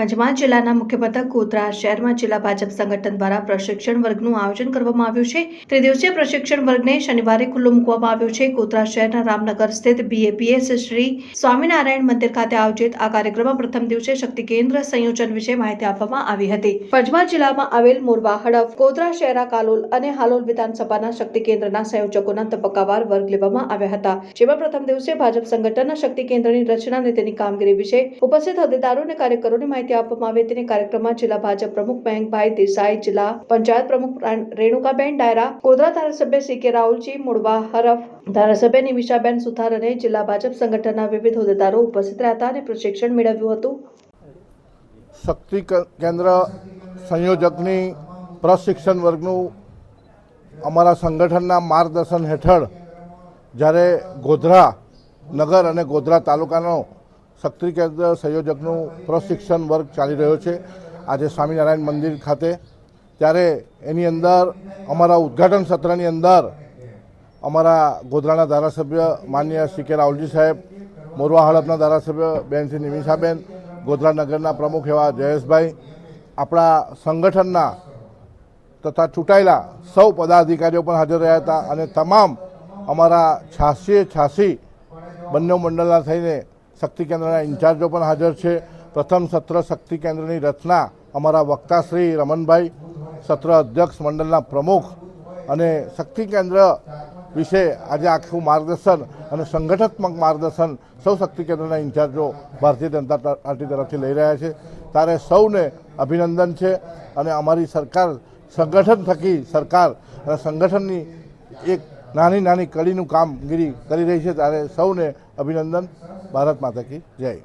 પંચમહાલ જિલ્લાના મુખ્ય મથક ગોધરા શહેરમાં જિલ્લા ભાજપ સંગઠન દ્વારા પ્રશિક્ષણ વર્ગનું આયોજન કરવામાં આવ્યું છે. ત્રિદિવસીય પ્રશિક્ષણ વર્ગને શનિવારે ખુલ્લો મૂકવામાં આવ્યો છે. ગોધરા શહેરના રામનગર સ્થિત બીએપીએસ શ્રી સ્વામિનારાયણ મંદિર ખાતે આયોજિત આ કાર્યક્રમમાં પ્રથમ દિવસે શક્તિ કેન્દ્ર સંયોજન વિશે માહિતી આપવામાં આવી હતી. પંચમહાલ જિલ્લામાં આવેલ મોરવા, હડફ, ગોધરા શહેરા, કાલોલ અને હાલોલ વિધાનસભાના શક્તિ કેન્દ્રના સંયોજકોના તબક્કાવાર વર્ગ લેવામાં આવ્યા હતા. જેમાં પ્રથમ દિવસે ભાજપ સંગઠનના શક્તિ કેન્દ્રની રચના અને તેની કામગીરી વિશે ઉપસ્થિત હોદ્દેદારો અને કાર્યકરોને માહિતી આપવામાં આવી હતી કાર્યક્રમમાં જિલ્લા ભાજપ પ્રમુખ મયંકભાઈ દેસાઈ, જિલ્લા પંચાયત પ્રમુખ રેણુકાબેન ડાયરા, ગોધરા ધારાસભ્ય સી કે રાહુલજી, મુડવા હરફ ધારાસભ્ય નિમિષાબેન સુથાર અને જિલ્લા ભાજપ સંગઠનના વિવિધ હોદ્દેદારો ઉપસ્થિત રહ્યા હતા અને પ્રશિક્ષણ મેળવ્યું હતું. શક્તિ કેન્દ્ર સંયોજકની પ્રશિક્ષણ વર્ગનું અમારા સંગઠનના માર્ગદર્શન હેઠળ જ્યારે ગોધરા નગર અને ગોધરા તાલુકાનો શક્તિ કેન્દ્ર સંયોજકનું પ્રશિક્ષણ વર્ગ ચાલી રહ્યો છે. આજે સ્વામિનારાયણ મંદિર ખાતે. ત્યારે એની અંદર અમારા ઉદ્ઘાટન સત્રની અંદર અમારા ગોધરાના ધારાસભ્ય માન્ય સી કે રાહુલજી સાહેબ, મોરવા હડપના ધારાસભ્ય બેન શ્રી નિમિષાબેન, ગોધરા નગરના પ્રમુખ એવા જયેશભાઈ, આપણા સંગઠનના તથા ચૂંટાયેલા સૌ પદાધિકારીઓ પણ હાજર રહ્યા હતા અને તમામ અમારા છ્યાસી છ્યાસી બંને મંડળના થઈને શક્તિ કેન્દ્રના ઇન્ચાર્જો પણ હાજર છે. પ્રથમ સત્ર શક્તિ કેન્દ્રની રચના અમારા વક્તા શ્રી રમણભાઈ, સત્ર અધ્યક્ષ મંડળના પ્રમુખ અને શક્તિ કેન્દ્ર વિશે આજે આખું માર્ગદર્શન અને સંગઠનાત્મક માર્ગદર્શન સૌ શક્તિ કેન્દ્રના ઇન્ચાર્જો ભારતીય જનતા પાર્ટી તરફથી લઈ રહ્યા છે. ત્યારે સૌને અભિનંદન છે અને અમારી સરકાર સંગઠન થકી સરકાર અને સંગઠનની એક નાની નાની કડીનું કામગીરી કરી રહી છે. ત્યારે સૌને અભિનંદન. ભારત માતા કી જય.